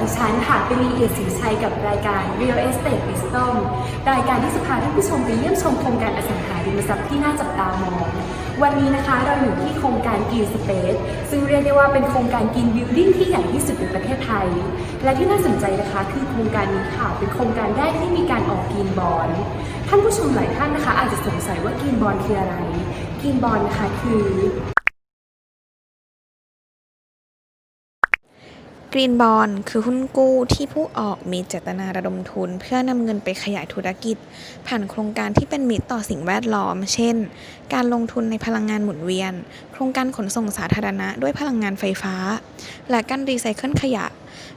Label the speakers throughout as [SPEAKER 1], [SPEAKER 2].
[SPEAKER 1] ดิฉันค่ะเป็นลีเอียดศรีชัยกับรายการ Real Estate Wisdom รายการที่จะพาท่านผู้ชมไปเยี่ยมชมโครงการอสังหาริมทรัพย์ที่น่าจับตามอง วันนี้นะคะเราอยู่ที่โครงการ Green Space ซึ่งเรียกได้ว่าเป็นโครงการ Green Building ที่ใหญ่ที่สุดในประเทศไทย และที่น่าสนใจนะคะคือโครงการนี้ค่ะเป็นโครงการแรกที่มีการออก Green Bond ท่านผู้ชมหลายท่านนะคะ อาจจะสงสัยว่า Green Bond คืออะไร Green Bond นะคะคือ
[SPEAKER 2] กรีนบอลคือหุ้นกู้ที่ผู้ออกมีเจตนาระดมทุน เพื่อนำเงินไปขยายธุรกิจ ผ่านโครงการที่เป็นมิตรต่อสิ่งแวดล้อม เช่น การลงทุนในพลังงานหมุนเวียน โครงการขนส่งสาธารณะด้วยพลังงานไฟฟ้า และการรีไซเคิลขยะ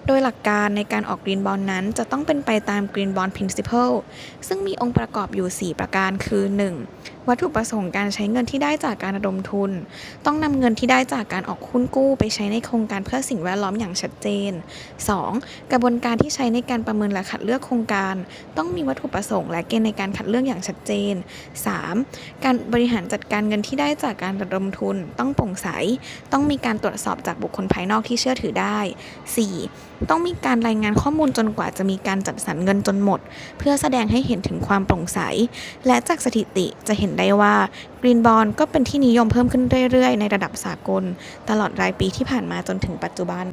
[SPEAKER 2] โดยหลักการในการออกกรีนบอลนั้นจะต้องเป็นไปตาม Green Bond Principle ซึ่งมีองค์ประกอบอยู่ 4 ประการคือ 1. วัตถุประสงค์การใช้เงินที่ได้จากการระดมทุน ต้องนำเงินที่ได้จากการออกหุ้นกู้ไปใช้ในโครงการเพื่อสิ่งแวดล้อมอย่างชัดเจน 2. กระบวนการที่ใช้ในการประเมินและคัดเลือกโครงการ ต้องมีวัตถุประสงค์และเกณฑ์ในการคัดเลือกอย่างชัดเจน 3. การบริหารจัดการเงินที่ได้จากการระดมทุนต้องโปร่งใส ต้องมีการตรวจสอบจากบุคคลภายนอกที่เชื่อถือได้ 4. ต้องมีการรายงานข้อมูลจนกว่าจะมีการจัดสรรเงินจนหมด เพื่อแสดงให้เห็นถึงความโปร่งใส และจากสถิติจะเห็นได้ว่า Green Bond ก็เป็นที่นิยมเพิ่มขึ้นเรื่อยๆ ในระดับสากล ตลอดรายปีที่ผ่านมาจนถึงปัจจุบัน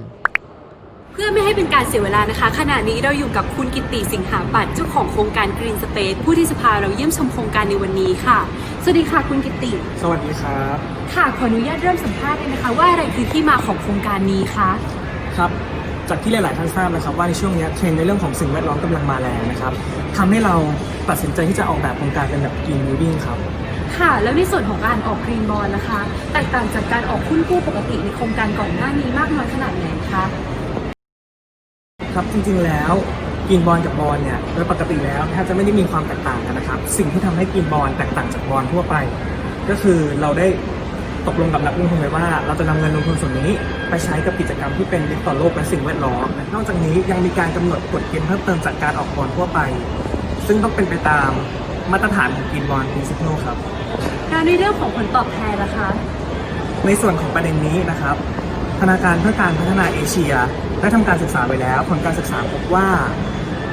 [SPEAKER 1] เพื่อไม่ให้เป็นการเสียเวลานะคะ ขณะนี้เราอยู่กับคุณกิตติสิงหาปัตย์เจ้าของโครงการ Green Space ผู้ที่จะพาเราเยี่ยมชมโครงการในวันนี้ค่ะ สวัสดีค่ะคุณกิตติ
[SPEAKER 3] สวัสดีครับ
[SPEAKER 1] ค่ะขออนุญาตเริ่มสัมภาษณ์เลยนะคะ ว่าอะไรคือที่มาของโครงการนี้คะ
[SPEAKER 3] ครับจากที่หลาย ๆ ท่านทราบนะครับว่าในช่วงนี้เทรนด์ในเรื่องของสิ่งแวดล้อมกำลังมาแรงนะครับทำให้เราตัดสินใจที่จะออกแบบโครงการเป็นแบบ green building ครับ
[SPEAKER 1] ค่ะ แล้วในส่วนของการออก Green Bond นะคะ แตกต่างจากการออกหุ้นกู้ปกติในโครงการก่อนหน้านี้มากน้อยขนาดไหนคะ
[SPEAKER 3] ครับจริงๆแล้วกินบอลกับบอลเนี่ยโดยปกติแล้วแทบจะไม่ได้มีความแตกต่างกันนะครับ สิ่งที่ทำให้กินบอลแตกต่างจากบอลทั่วไป ก็คือเราได้ตกลงกับนักลงทุนไว้ว่า เราจะนำเงินลงทุนส่วนนี้ ไปใช้กับกิจกรรมที่เป็นมิตรต่อโลกและสิ่งแวดล้อมนอกจากนี้ยังมีการกำหนดกฎเกณฑ์เพิ่มเติมจากการออกบอลทั่วไป ซึ่งต้องเป็นไปตามมาตรฐานของกินบอล principle ครับ
[SPEAKER 1] แล้วในเรื่องของผลตอบแทนล่ะคะ
[SPEAKER 3] ในส่วนของประเด็นนี้นะครับธนาคารเพื่อการพัฒนาเอเชีย ได้ทำการศึกษาไว้แล้ว ผลการศึกษาพบว่า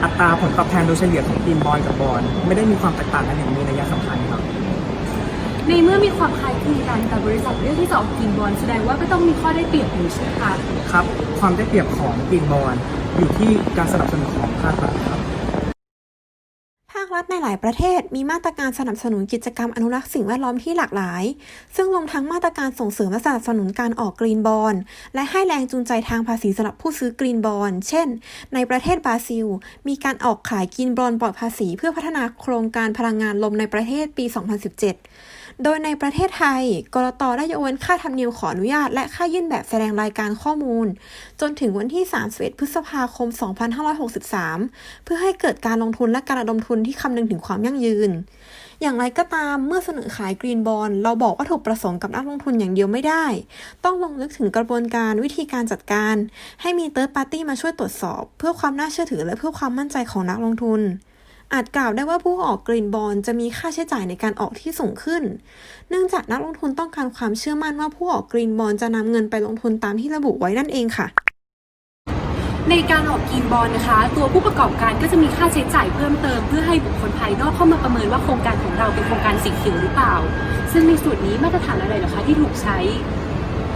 [SPEAKER 3] อัตราผลตอบแทนโดยเฉลี่ยของทีมบอลกับบอลไม่ได้มีความแตกต่างกันอย่างมีนัยสำคัญครับ
[SPEAKER 1] ในเมื่อมีความคล้ายคลึงกันแต่บริษัทเลือกที่จะออก Green Bond แสดงว่าก็ต้องมีข้อได้เปรียบอยู่ใช่ไหมคะ
[SPEAKER 3] ครับ ความได้เปรียบของทีมบอลอยู่ที่การสนับสนุนของภาครัฐครับ
[SPEAKER 4] ภาค รัฐในหลายประเทศมีมาตรการสนับสนุนกิจกรรมอนุรักษ์สิ่งแวดล้อมที่หลากหลาย ซึ่งรวมทั้งมาตรการส่งเสริมและสนับสนุนการออกกรีนบอลและให้แรงจูงใจทางภาษีสำหรับผู้ซื้อกรีนบอลเช่น ในประเทศบราซิล มีการออกขายกรีนบอลปลอดภาษี เพื่อพัฒนาโครงการพลังงานลมในประเทศปี 2017 โดยในประเทศไทย กรตได้ยกเว้นค่าธรรมเนียมขออนุญาต และค่ายื่นแบบแสดงรายการข้อมูล จนถึงวันที่ 31 พฤษภาคม 2563 เพื่อให้เกิดการลงทุนและการระดมทุนที่คำนึงถึงความยั่งยืน อย่างไรก็ตามเมื่อเสนอขายกรีนบอลเราบอกว่าถูกประสงค์กับนักลงทุนอย่างเดียวไม่ได้ ต้องลงลึกถึงกระบวนการวิธีการจัดการ ให้มีเติร์ดปาร์ตี้มาช่วยตรวจสอบ เพื่อความน่าเชื่อถือและเพื่อความมั่นใจของนักลงทุน อาจกล่าวได้ว่าผู้ออกกรีนบอลจะมีค่าใช้จ่ายในการออกที่สูงขึ้น เนื่องจากนักลงทุนต้องการความเชื่อมั่นว่าผู้ออกกรีนบอลจะนำเงินไปลงทุนตามที่ระบุไว้นั่นเองค่ะ
[SPEAKER 1] ในการออก Green Bond นะคะ ตัวผู้ประกอบการก็จะมีค่าใช้จ่ายเพิ่มเติม เพื่อให้บุคคลภายนอกเข้ามาประเมินว่าโครงการของเราเป็นโครงการสีเขียวหรือเปล่า ซึ่งในส่วนนี้มาตรฐานอะไรหรอคะที่ถูกใช้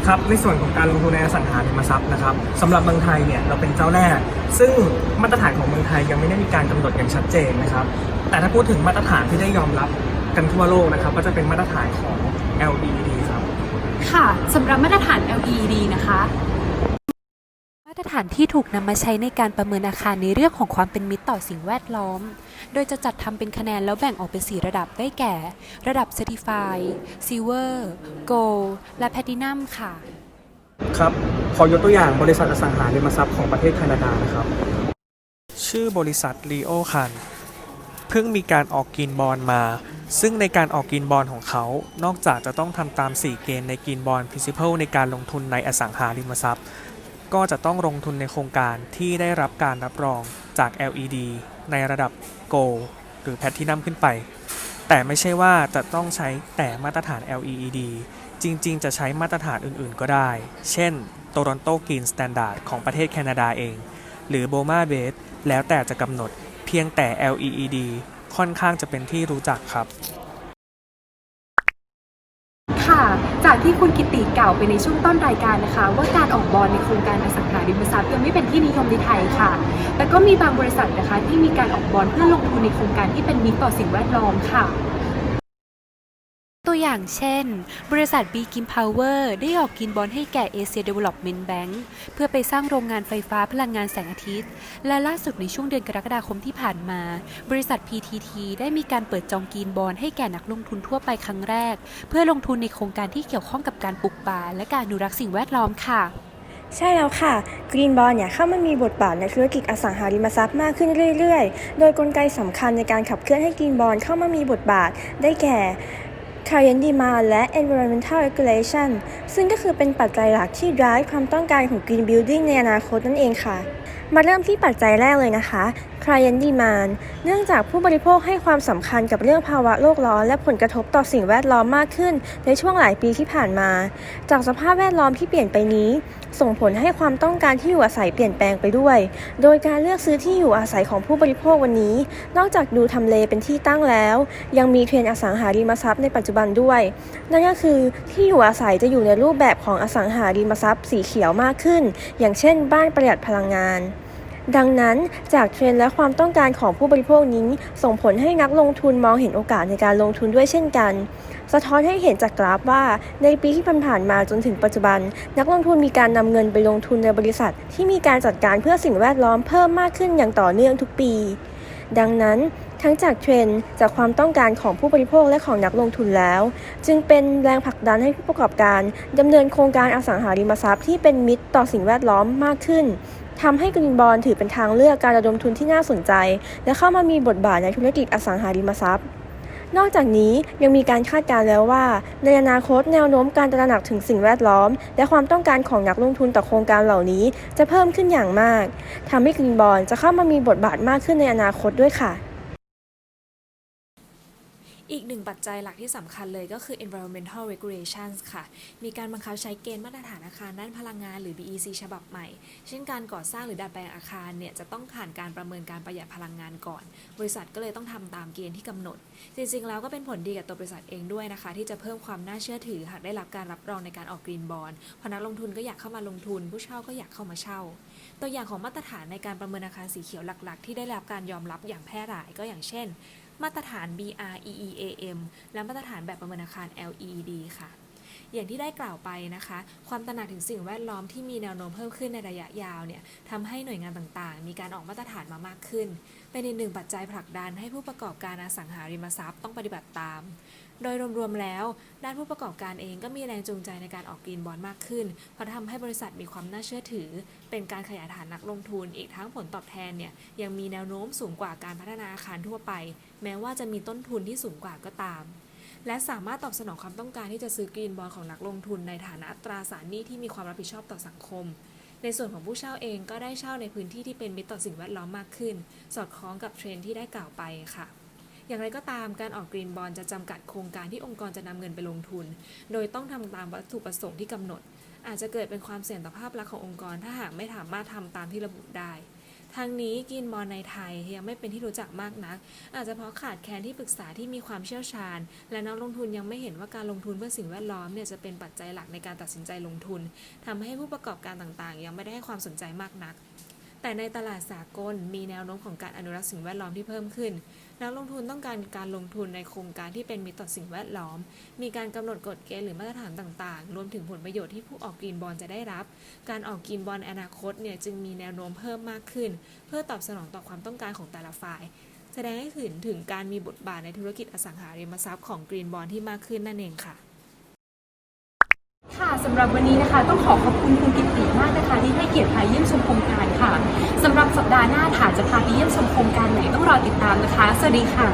[SPEAKER 3] ครับในส่วนของการลงทุนในอสังหาริมทรัพย์นะครับสำหรับเมืองไทยเนี่ยเราเป็นเจ้าแรก ซึ่งมาตรฐานของเมืองไทยยังไม่ได้มีการกำหนดอย่างชัดเจนนะครับ แต่ถ้าพูดถึงมาตรฐานที่ได้ยอมรับกันทั่วโลกนะครับ ก็จะเป็นมาตรฐานของ LED ครับ
[SPEAKER 1] ค่ะสำหรับมาตรฐาน LED นะคะา
[SPEAKER 5] นที่ถูกนำมาใช้ในการประเมินอาคารในเรื่องของความเป็นมิตรต่อสิ่งแวดล้อม โดยจะจัดทำเป็นคะแนนแล้วแบ่งออกเป็น 4 ระดับได้แก่ ระดับ Certified Silver Gold และ Platinum ค่ะ
[SPEAKER 3] ครับ ขอยกตัวอย่างบริษัทอสังหาริมทรัพย์ของประเทศแคนาดานะครับ ชื่อบริษัท l ีโอคันเพิ่งมีการออกกินบอลมา ซึ่งในการออกกินบอลของเขา นอกจากจะต้องทำตาม 4 เกณฑ์ในกินบอล Principle ในการลงทุนในอสังหาริมทรัพย์ ก็จะต้องลงทุนในโครงการที่ได้รับการรับรองจาก LED ในระดับ Gold หรือ Platinum ขึ้นไป แต่ไม่ใช่ว่าจะต้องใช้แต่มาตรฐาน LED จริง ๆ จะใช้มาตรฐานอื่น ๆ ก็ได้ เช่น Toronto Green Standard ของประเทศแคนาดาเอง หรือ BOMA Base แล้วแต่จะกำหนดเพียงแต่ LEED ค่อนข้างจะเป็นที่รู้จักครับ
[SPEAKER 1] จากที่คุณกิติกล่าวไปในช่วงต้นรายการนะคะ ว่าการออกบอลในโครงการอสังหาริมทรัพย์ยังไม่เป็นที่นิยมในไทยค่ะ แต่ก็มีบางบริษัทนะคะที่มีการออกบอลเพื่อลงทุนในโครงการที่เป็นมิตรต่อสิ่งแวดล้อมค่ะ
[SPEAKER 5] ตัวอย่างเช่น บริษัท b ีกิมพาวเวอร์ได้ออกกินบอลให้แก่ Asia Development Bank เพื่อไปสร้างโรงงานไฟฟ้าพลังงานแสงอาทิตย์ และล่าสุดในช่วงเดือนกรกฎาคมที่ผ่านมา บริษัท PTT ได้มีการเปิดจองกินบอลให้แก่นักลงทุนทั่วไปครั้งแรก เพื่อลงทุนในโครงการที่เกี่ยวข้องกับการปลูกป่าและการอนุรักษ์สิ่งแวดล้อมค่ะ
[SPEAKER 6] ใช่แล้วค่ะ Green Bond เนี่ยเข้ามามีบทบาทในธุรกิจอสังหาริมทรัพย์มากขึ้นเรื่อย ๆ โดยกลไกสำคัญในการขับเคลื่อนให้ Green Bond เข้ามามีบทบาทได้แก่ Client Demand และ Environmental Regulation ซึ่งก็คือเป็นปัจจัยหลักที่ drive ความต้องการของ Green Building ในอนาคตนั่นเองค่ะ มาเริ่มที่ปัจจัยแรกเลยนะคะ Client Demand เนื่องจากผู้บริโภคให้ความสำคัญกับเรื่องภาวะโลกร้อน และผลกระทบต่อสิ่งแวดล้อมมากขึ้นในช่วงหลายปีที่ผ่านมา จากสภาพแวดล้อมที่เปลี่ยนไปนี้ ส่งผลให้ความต้องการที่อยู่อาศัยเปลี่ยนแปลงไปด้วย โดยการเลือกซื้อที่อยู่อาศัยของผู้บริโภควันนี้ นอกจากดูทำเลเป็นที่ตั้งแล้ว ยังมีเทรนด์อสังหาริมทรัพย์ในปัจจุบันด้วย นั่นก็คือที่อยู่อาศัยจะอยู่ในรูปแบบของอสังหาริมทรัพย์สีเขียวมากขึ้น อย่างเช่น บ้านประหยัดพลังงาน ดังนั้นจากเทรนด์และความต้องการของผู้บริโภคนี้ ส่งผลให้นักลงทุนมองเห็นโอกาสในการลงทุนด้วยเช่นกัน สะท้อนให้เห็นจากกราฟว่า ในปีที่ผ่านมาจนถึงปัจจุบัน นักลงทุนมีการนำเงินไปลงทุนในบริษัท ที่มีการจัดการเพื่อสิ่งแวดล้อมเพิ่มมากขึ้นอย่างต่อเนื่องทุกปี ดังนั้นทั้งจากเทรนด์จากความต้องการของผู้บริโภคและของนักลงทุนแล้ว จึงเป็นแรงผลักดันให้ผู้ประกอบการดำเนินโครงการอสังหาริมทรัพย์ที่เป็นมิตรต่อสิ่งแวดล้อมมากขึ้น ทำให้กรีนบอลถือเป็นทางเลือกการระดมทุนที่น่าสนใจ และเข้ามามีบทบาทในธุรกิจอสังหาริมทรัพย์ นอกจากนี้ยังมีการคาดการณ์แล้วว่า ในอนาคตแนวโน้มการตระหนักถึงสิ่งแวดล้อม และความต้องการของนักลงทุนต่อโครงการเหล่านี้จะเพิ่มขึ้นอย่างมากทำให้กรีนบอลจะเข้ามามีบทบาทมากขึ้นในอนาคตด้วยค่ะ
[SPEAKER 7] อีกหนึ่งปัจจัยหลักที่สำคัญเลยก็คือ environmental regulations ค่ะ มีการบังคับใช้เกณฑ์มาตรฐานอาคารด้านพลังงานหรือ BEC ฉบับใหม่ เช่นการก่อสร้างหรือดัดแปลงอาคารเนี่ยจะต้องผ่านการประเมินการประหยัดพลังงานก่อน บริษัทก็เลยต้องทำตามเกณฑ์ที่กำหนด จริงๆ แล้วก็เป็นผลดีกับตัวบริษัทเองด้วยนะคะ ที่จะเพิ่มความน่าเชื่อถือหากได้รับการรับรองในการออกกรีนบอลพนักลงทุนก็อยากเข้ามาลงทุน ผู้เช่าก็อยากเข้ามาเช่า ตัวอย่างของมาตรฐานในการประเมินอาคารสีเขียวหลัก ๆ ที่ได้รับการยอมรับอย่างแพร่หลายก็อย่างเช่น มาตรฐาน BREEAM และมาตรฐานแบบประเมินอาคาร LEED ค่ะ อย่างที่ได้กล่าวไปนะคะ ความตระหนักถึงสิ่งแวดล้อมที่มีแนวโน้มเพิ่มขึ้นในระยะยาวเนี่ยทำให้หน่วยงานต่างๆ มีการออกมาตรฐานมามากขึ้น เป็นอีกหนึ่งปัจจัยผลักดันให้ผู้ประกอบการอสังหาริมทรัพย์ต้องปฏิบัติตาม โดยรวมๆแล้ว ด้านผู้ประกอบการเองก็มีแรงจูงใจในการออกกรีนบอลมากขึ้น เพราะทำให้บริษัทมีความน่าเชื่อถือ เป็นการขยายฐานนักลงทุน อีกทั้งผลตอบแทนเนี่ยยังมีแนวโน้มสูงกว่าการพัฒนาอาคารทั่วไป แม้ว่าจะมีต้นทุนที่สูงกว่าก็ตาม และสามารถตอบสนองความต้องการที่จะซื้อกรีนบอลของนักลงทุนในฐานะตราสารหนี้ที่มีความรับผิดชอบต่อสังคม ในส่วนของผู้เช่าเองก็ได้เช่าในพื้นที่ที่เป็นมิตรต่อสิ่งแวดล้อมมากขึ้น สอดคล้องกับเทรนที่ได้กล่าวไปค่ะอย่างไรก็ตามการออกกรีนบอลจะจำกัดโครงการที่องค์กรจะนำเงินไปลงทุน โดยต้องทำตามวัตถุประสงค์ที่กำหนด อาจจะเกิดเป็นความเสี่ยงต่อภาพลักษณ์ขององค์กรถ้าหากไม่สามารถทำตามที่ระบุได้ ทางนี้กรีนบอลในไทยยังไม่เป็นที่รู้จักมากนัก อาจจะเพราะขาดแคลนที่ปรึกษาที่มีความเชี่ยวชาญ และนักลงทุนยังไม่เห็นว่าการลงทุนเพื่อสิ่งแวดล้อมเนี่ยจะเป็นปัจจัยหลักในการตัดสินใจลงทุนทำให้ผู้ประกอบการต่างๆ ยังไม่ได้ให้ความสนใจมากนัก แต่ในตลาดสากลมีแนวโน้มของการอนุรักษ์สิ่งแวดล้อมที่เพิ่มขึ้น นักลงทุนต้องการการลงทุนในโครงการที่เป็นมิตรต่อสิ่งแวดล้อม มีการกำหนดกฎเกณฑ์หรือมาตรฐานต่างๆ รวมถึงผลประโยชน์ที่ผู้ออกกรีนบอลจะได้รับ การออกกรีนบอลอนาคตเนี่ยจึงมีแนวโน้มเพิ่มมากขึ้น เพื่อตอบสนองต่อความต้องการของแต่ละฝ่าย แสดงให้เห็นถึงการมีบทบาทในธุรกิจอสังหาริมทรัพย์ของกรีนบอลที่มากขึ้นนั่นเองค่ะ
[SPEAKER 1] ค่ะ สำหรับวันนี้นะคะต้องขอขอบคุณคุณกิติมากนะคะ ที่ให้เกียรติพาเยี่ยมชมโครงการค่ะสำหรับสัปดาห์หน้าถาจะพาไปเยี่ยมชมโครงการไหนต้องรอติดตามนะคะ สวัสดีค่ะ